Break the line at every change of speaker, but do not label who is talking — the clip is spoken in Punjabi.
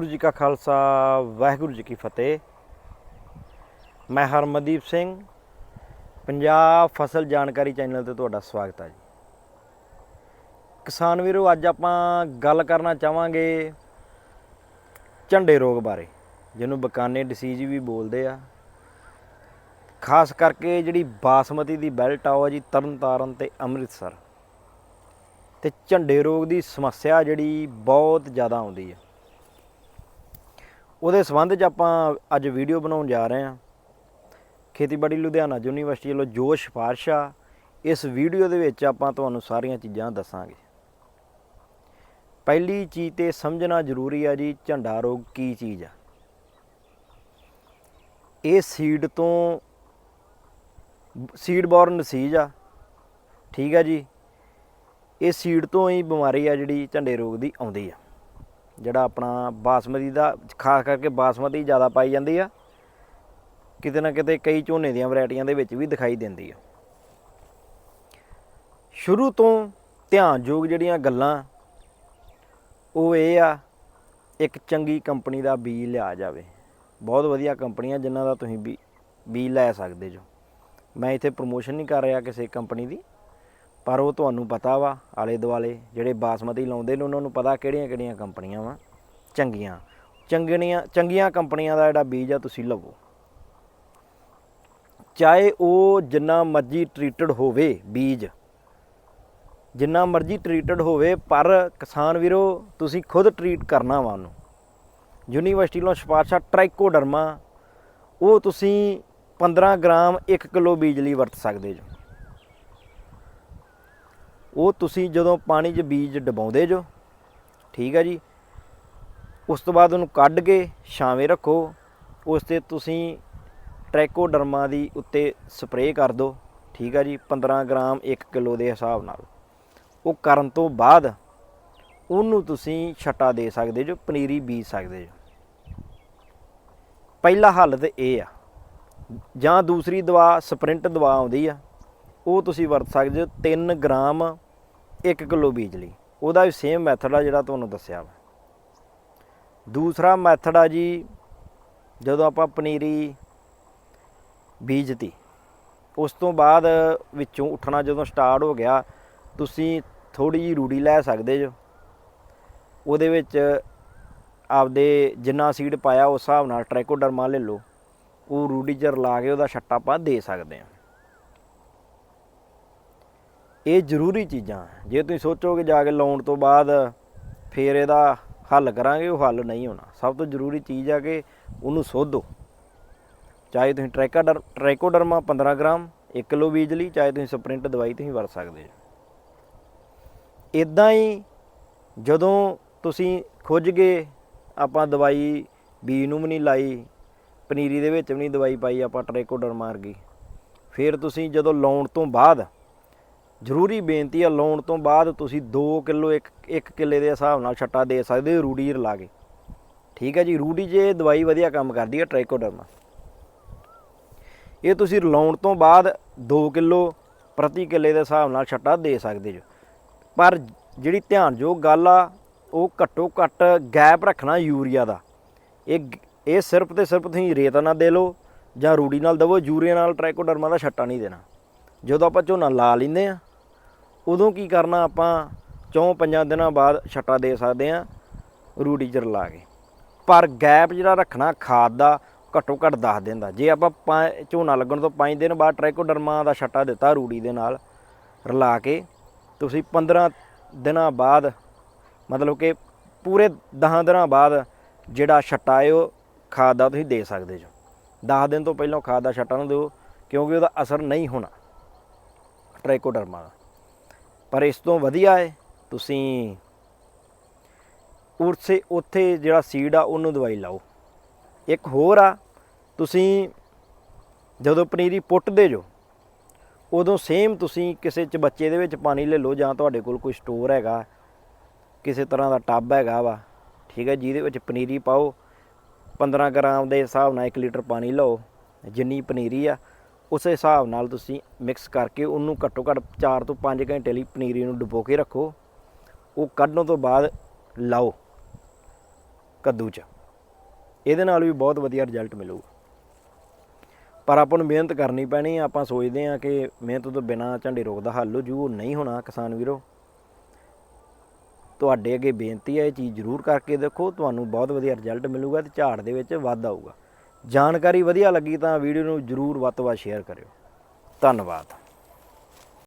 ਵਾਹਿਗੁਰੂ ਜੀ ਕਾ ਖਾਲਸਾ, ਵਾਹਿਗੁਰੂ ਜੀ ਕੀ ਫਤਿਹ। ਮੈਂ ਹਰਮਨਦੀਪ ਸਿੰਘ, ਪੰਜਾਬ ਫਸਲ ਜਾਣਕਾਰੀ ਚੈਨਲ ਤੇ ਤੁਹਾਡਾ ਸਵਾਗਤ ਹੈ ਜੀ। ਕਿਸਾਨ ਵੀਰੋ, ਅੱਜ ਆਪਾਂ ਗੱਲ ਕਰਨਾ ਚਾਹਾਂਗੇ ਝੰਡੇ ਰੋਗ ਬਾਰੇ, ਜਿਹਨੂੰ ਬਕਾਨੇ ਡਿਸੀਜ ਵੀ ਬੋਲਦੇ ਆ। ਖਾਸ ਕਰਕੇ ਜਿਹੜੀ ਬਾਸਮਤੀ ਦੀ ਬੈਲਟ ਆ, ਉਹ ਆ ਜੀ ਤਰਨਤਾਰਨ ਤੇ ਅੰਮ੍ਰਿਤਸਰ। ਤੇ ਝੰਡੇ ਰੋਗ ਦੀ ਸਮੱਸਿਆ ਜਿਹੜੀ ਬਹੁਤ ਜ਼ਿਆਦਾ ਆਉਂਦੀ ਹੈ ਉਹਦੇ ਸੰਬੰਧ 'ਚ ਆਪਾਂ ਅੱਜ ਵੀਡੀਓ ਬਣਾਉਣ ਜਾ ਰਹੇ ਹਾਂ। ਖੇਤੀਬਾੜੀ ਲੁਧਿਆਣਾ ਯੂਨੀਵਰਸਿਟੀ ਵੱਲੋਂ ਜੋ ਸਿਫਾਰਿਸ਼ ਆ ਇਸ ਵੀਡੀਓ ਦੇ ਵਿੱਚ ਆਪਾਂ ਤੁਹਾਨੂੰ ਸਾਰੀਆਂ ਚੀਜ਼ਾਂ ਦੱਸਾਂਗੇ। ਪਹਿਲੀ ਚੀਜ਼ ਤੇ ਸਮਝਣਾ ਜ਼ਰੂਰੀ ਆ ਜੀ, ਝੰਡਾ ਰੋਗ ਕੀ ਚੀਜ਼ ਆ? ਇਹ ਸੀਡ ਤੋਂ ਸੀਡ ਬੋਰਨ ਡਿਸੀਜ ਆ। ਠੀਕ ਆ ਜੀ? ਇਹ ਸੀਡ ਤੋਂ ਹੀ ਬਿਮਾਰੀ ਆ ਜਿਹੜੀ ਝੰਡੇ ਰੋਗ ਦੀ ਆਉਂਦੀ ਆ। ਜਿਹੜਾ ਆਪਣਾ ਬਾਸਮਤੀ ਦਾ, ਖਾਸ ਕਰਕੇ ਬਾਸਮਤੀ ਜ਼ਿਆਦਾ ਪਾਈ ਜਾਂਦੀ ਆ, ਕਿਤੇ ਨਾ ਕਿਤੇ ਕਈ ਝੋਨੇ ਦੀਆਂ ਵੈਰਾਈਟੀਆਂ ਦੇ ਵਿੱਚ ਵੀ ਦਿਖਾਈ ਦਿੰਦੀ ਆ। ਸ਼ੁਰੂ ਤੋਂ ਧਿਆਨਯੋਗ ਜਿਹੜੀਆਂ ਗੱਲਾਂ, ਉਹ ਇਹ ਆ, ਇੱਕ ਚੰਗੀ ਕੰਪਨੀ ਦਾ ਬੀਜ ਲਿਆ ਜਾਵੇ। ਬਹੁਤ ਵਧੀਆ ਕੰਪਨੀਆਂ ਜਿਨ੍ਹਾਂ ਦਾ ਤੁਸੀਂ ਵੀ ਬੀਜ ਲੈ ਸਕਦੇ ਜੋ। ਮੈਂ ਇੱਥੇ ਪ੍ਰੋਮੋਸ਼ਨ ਨਹੀਂ ਕਰ ਰਿਹਾ ਕਿਸੇ ਕੰਪਨੀ ਦੀ। ਪਰ ਉਹ ਤੁਹਾਨੂੰ ਪਤਾ ਵਾ ਆਲੇ ਦੁਆਲੇ ਜਿਹੜੇ ਬਾਸਮਤੀ ਲਾਉਂਦੇ ਨੇ, ਉਹਨਾਂ ਨੂੰ ਪਤਾ ਕਿਹੜੀਆਂ ਕਿਹੜੀਆਂ ਕੰਪਨੀਆਂ ਵਾ। ਚੰਗੀਆਂ। ਚੰਗੀਆਂ ਚੰਗੀਆਂ ਕੰਪਨੀਆਂ ਦਾ ਜਿਹੜਾ ਬੀਜ ਆ, ਤੁਸੀਂ ਲਵੋ। ਚਾਹੇ ਉਹ ਜਿੰਨਾ ਮਰਜ਼ੀ ਟ੍ਰੀਟਡ ਹੋਵੇ ਬੀਜ, ਜਿੰਨਾ ਮਰਜ਼ੀ ਟ੍ਰੀਟਡ ਹੋਵੇ, ਪਰ ਕਿਸਾਨ ਵੀਰੋ, ਤੁਸੀਂ ਖੁਦ ਟ੍ਰੀਟ ਕਰਨਾ ਵਾ ਉਹਨੂੰ। ਯੂਨੀਵਰਸਿਟੀ ਵੱਲੋਂ ਸਿਫਾਰਸ਼ਾ ਟ੍ਰਾਈਕੋਡਰਮਾ ਉਹ ਤੁਸੀਂ 15 ਗ੍ਰਾਮ 1 ਕਿਲੋ ਬੀਜ ਲਈ ਵਰਤ ਸਕਦੇ ਜੋ। ਉਹ ਤੁਸੀਂ ਜਦੋਂ ਪਾਣੀ 'ਚ ਬੀਜ ਡਬਾਉਂਦੇ ਜੋ, ਠੀਕ ਹੈ ਜੀ, ਉਸ ਤੋਂ ਬਾਅਦ ਉਹਨੂੰ ਕੱਢ ਕੇ ਛਾਵੇਂ ਰੱਖੋ, ਉਸ ਤੇ ਤੁਸੀਂ ਟ੍ਰੈਕੋਡਰਮਾ ਦੀ ਉੱਤੇ ਸਪਰੇਅ ਕਰ ਦਿਓ, ਠੀਕ ਹੈ ਜੀ 15 ਗ੍ਰਾਮ 1 ਕਿਲੋ ਦੇ ਹਿਸਾਬ ਨਾਲ। ਉਹ ਕਰਨ ਤੋਂ ਬਾਅਦ ਉਹਨੂੰ ਤੁਸੀਂ ਛੱਟਾ ਦੇ ਸਕਦੇ ਜੋ, ਪਨੀਰੀ ਬੀਜ ਸਕਦੇ ਜੋ। ਪਹਿਲਾ ਹੱਲ ਤੇ ਇਹ ਆ, ਜਾਂ ਦੂਸਰੀ ਦਵਾ, ਸਪ੍ਰਿੰਟ ਦਵਾ ਆਉਂਦੀ ਆ ਉਹ ਤੁਸੀਂ ਵਰਤ ਸਕਦੇ ਹੋ 3 ਗ੍ਰਾਮ 1 ਕਿਲੋ ਬੀਜ ਲਈ। ਉਹਦਾ ਵੀ ਸੇਮ ਮੈਥਡ ਆ ਜਿਹੜਾ ਤੁਹਾਨੂੰ ਦੱਸਿਆ ਵਾ ਦੂਸਰਾ ਮੈਥਡ ਆ ਜੀ, ਜਦੋਂ ਆਪਾਂ ਪਨੀਰੀ ਬੀਜਤੀ, ਉਸ ਤੋਂ ਬਾਅਦ ਵਿੱਚੋਂ ਉੱਠਣਾ ਜਦੋਂ ਸਟਾਰਟ ਹੋ ਗਿਆ, ਤੁਸੀਂ ਥੋੜੀ ਜੀ ਰੂੜੀ ਲੈ ਸਕਦੇ ਜੋ। ਉਹਦੇ ਵਿੱਚ ਆਪਦੇ ਜਿੰਨਾ ਸੀਡ ਪਾਇਆ, ਉਸ ਹਿਸਾਬ ਨਾਲ ਟ੍ਰੈਕੋਡਰਮਾ ਲੈ ਲਓ। ਉਹ ਰੂੜੀ ਚ ਰਲਾ ਕੇ ਉਹਦਾ ਛੱਟਾ ਆਪਾਂ ਦੇ ਸਕਦੇ ਹਾਂ। ਇਹ ਜ਼ਰੂਰੀ ਚੀਜ਼ਾਂ ਜੇ ਤੁਸੀਂ ਸੋਚੋਗੇ ਜਾ ਕੇ ਲਾਉਣ ਤੋਂ ਬਾਅਦ ਫੇਰ ਇਹਦਾ ਹੱਲ ਕਰਾਂਗੇ, ਉਹ ਹੱਲ ਨਹੀਂ ਹੋਣਾ। ਸਭ ਤੋਂ ਜ਼ਰੂਰੀ ਚੀਜ਼ ਆ ਕਿ ਉਹਨੂੰ ਸੋਧੋ। ਚਾਹੇ ਤੁਸੀਂ ਟ੍ਰੈਕਾਡਰ, ਟ੍ਰੈਕੋਡਰਮਾ 15 ਗ੍ਰਾਮ 1 ਕਿਲੋ ਬੀਜ ਲਈ ਚਾਹੇ ਤੁਸੀਂ ਸਪ੍ਰਿੰਟ ਦਵਾਈ ਤੁਸੀਂ ਵਰਤ ਸਕਦੇ ਹੋ। ਇਦਾਂ ਹੀ ਜਦੋਂ ਤੁਸੀਂ ਖੁੱਜ ਗਏ, ਆਪਾਂ ਦਵਾਈ ਬੀਜ ਨੂੰ ਵੀ ਨਹੀਂ ਲਾਈ, ਪਨੀਰੀ ਦੇ ਵਿੱਚ ਵੀ ਨਹੀਂ ਦਵਾਈ ਪਾਈ ਆਪਾਂ ਟ੍ਰੈਕੋਡਰਮਾ ਵਰਗੀ, ਫਿਰ ਤੁਸੀਂ ਜਦੋਂ ਲਾਉਣ ਤੋਂ ਬਾਅਦ ਜ਼ਰੂਰੀ ਬੇਨਤੀ ਆ, ਲਾਉਣ ਤੋਂ ਬਾਅਦ ਤੁਸੀਂ 2 ਕਿਲੋ 1 1 ਕਿੱਲੇ ਦੇ ਹਿਸਾਬ ਨਾਲ ਛੱਟਾ ਦੇ ਸਕਦੇ ਹੋ ਰੂੜੀ ਰਲਾ ਕੇ। ਠੀਕ ਹੈ ਜੀ, ਰੂੜੀ ਜੇ ਦਵਾਈ ਵਧੀਆ ਕੰਮ ਕਰਦੀ ਹੈ ਟ੍ਰੈਕੋਡਰਮਾ ਇਹ ਤੁਸੀਂ ਰਲਾਉਣ ਤੋਂ ਬਾਅਦ 2 ਕਿਲੋ ਪ੍ਰਤੀ ਕਿੱਲੇ ਦੇ ਹਿਸਾਬ ਨਾਲ ਛੱਟਾ ਦੇ ਸਕਦੇ ਜੋ। ਪਰ ਜਿਹੜੀ ਧਿਆਨਯੋਗ ਗੱਲ ਆ, ਉਹ ਘੱਟੋ ਘੱਟ ਗੈਪ ਰੱਖਣਾ ਯੂਰੀਆ ਦਾ। ਇਹ ਇਹ ਸਿਰਫ ਤੇ ਸਿਰਫ ਤੁਸੀਂ ਰੇਤ ਨਾਲ ਦੇ ਲਓ ਜਾਂ ਰੂੜੀ ਨਾਲ ਦਵੋ, ਯੂਰੀਆ ਨਾਲ ਟ੍ਰੈਕੋਡਰਮਾ ਦਾ ਛੱਟਾ ਨਹੀਂ ਦੇਣਾ। ਜਦੋਂ ਆਪਾਂ ਝੋਨਾ ਲਾ ਲੈਂਦੇ ਆ ਉਦੋਂ ਕੀ ਕਰਨਾ ਆਪਾਂ? ਚੌਂ ਪੰਜਾਂ ਦਿਨਾਂ ਬਾਅਦ ਛੱਟਾ ਦੇ ਸਕਦੇ ਆ ਰੂੜੀ ਚ ਰਲਾ ਕੇ। ਪਰ ਗੈਪ ਜਿਹੜਾ ਰੱਖਣਾ ਖਾਦ ਦਾ ਘੱਟੋ ਘੱਟ 10 ਦਿਨ ਦਾ। ਜੇ ਆਪਾਂ ਪੰ- ਝੋਨਾ ਲੱਗਣ ਤੋਂ 5 ਦਿਨ ਬਾਅਦ ਟ੍ਰੈਕੋਡਰਮਾ ਦਾ ਛੱਟਾ ਦਿੱਤਾ ਰੂੜੀ ਦੇ ਨਾਲ, ਰਲਾ ਕੇ, ਤੁਸੀਂ 15 ਦਿਨਾਂ ਬਾਅਦ, ਮਤਲਬ ਕਿ ਪੂਰੇ 10 ਦਿਨਾਂ ਬਾਅਦ ਜਿਹੜਾ ਛੱਟਾ ਹੈ ਉਹ ਖਾਦ ਦਾ ਤੁਸੀਂ ਦੇ ਸਕਦੇ ਜੋ। 10 ਦਿਨ ਤੋਂ ਪਹਿਲਾਂ ਖਾਦ ਦਾ ਛੱਟਾ ਨਾ ਦਿਓ, ਕਿਉਂਕਿ ਉਹਦਾ ਅਸਰ ਨਹੀਂ ਹੋਣਾ। ਟ੍ਰੈਕੋਡਰਮਾ ਦਾ। ਪਰ ਇਸ ਤੋਂ ਵਧੀਆ ਹੈ, ਤੁਸੀਂ ਉਰਸੇ ਉੱਥੇ ਜਿਹੜਾ ਸੀਡ ਆ, ਉਹਨੂੰ ਦਵਾਈ ਲਾਓ। ਇੱਕ ਹੋਰ ਆ, ਤੁਸੀਂ ਜਦੋਂ ਪਨੀਰੀ ਪੁੱਟਦੇ ਜੋ, ਉਦੋਂ ਸੇਮ ਤੁਸੀਂ ਕਿਸੇ ਚ ਬੱਚੇ ਦੇ ਵਿੱਚ ਪਾਣੀ ਲੈ ਲਓ, ਜਾਂ ਤੁਹਾਡੇ ਕੋਲ ਕੋਈ ਸਟੋਰ ਹੈਗਾ, ਕਿਸੇ ਤਰ੍ਹਾਂ ਦਾ ਟੱਬ ਹੈਗਾ ਵਾ, ਠੀਕ ਹੈ, ਜਿਹਦੇ ਵਿੱਚ ਪਨੀਰੀ ਪਾਓ 15 ਗ੍ਰਾਮ ਦੇ ਹਿਸਾਬ ਨਾਲ 1 ਲੀਟਰ ਪਾਣੀ ਲਓ, ਜਿੰਨੀ ਪਨੀਰੀ ਆ ਉਸੇ ਹਿਸਾਬ ਨਾਲ ਤੁਸੀਂ ਮਿਕਸ ਕਰਕੇ ਉਹਨੂੰ ਘੱਟੋ ਘੱਟ 4 ਤੋਂ 5 ਘੰਟੇ ਲਈ ਪਨੀਰੀ ਨੂੰ ਡੁਬੋ ਕੇ ਰੱਖੋ। ਉਹ ਕੱਢਣ ਤੋਂ ਬਾਅਦ ਲਾਓ ਕੱਦੂ 'ਚ। ਇਹਦੇ ਨਾਲ ਵੀ ਬਹੁਤ ਵਧੀਆ ਰਿਜ਼ਲਟ ਮਿਲੂਗਾ। ਪਰ ਆਪਾਂ ਨੂੰ ਮਿਹਨਤ ਕਰਨੀ ਪੈਣੀ ਆ। ਆਪਾਂ ਸੋਚਦੇ ਆ ਕਿ ਮਿਹਨਤ ਤੋਂ ਬਿਨਾ ਝੰਡੇ ਰੋਗ ਦਾ ਹੱਲ ਹੋ ਜੂ, ਉਹ ਨਹੀਂ ਹੋਣਾ ਕਿਸਾਨ ਵੀਰੋ। ਤੁਹਾਡੇ ਅੱਗੇ ਬੇਨਤੀ ਹੈ ਇਹ ਚੀਜ਼ ਜ਼ਰੂਰ ਕਰਕੇ ਦੇਖੋ, ਤੁਹਾਨੂੰ ਬਹੁਤ ਵਧੀਆ ਰਿਜ਼ਲਟ ਮਿਲੂਗਾ ਤੇ ਝਾੜ ਦੇ ਵਿੱਚ ਵਾਧਾ ਆਊਗਾ। ਜਾਣਕਾਰੀ ਵਧੀਆ ਲੱਗੀ ਤਾਂ ਵੀਡੀਓ ਨੂੰ ਜ਼ਰੂਰ ਵੱਧ ਤੋਂ ਵੱਧ ਸ਼ੇਅਰ ਕਰਿਓ। ਧੰਨਵਾਦ।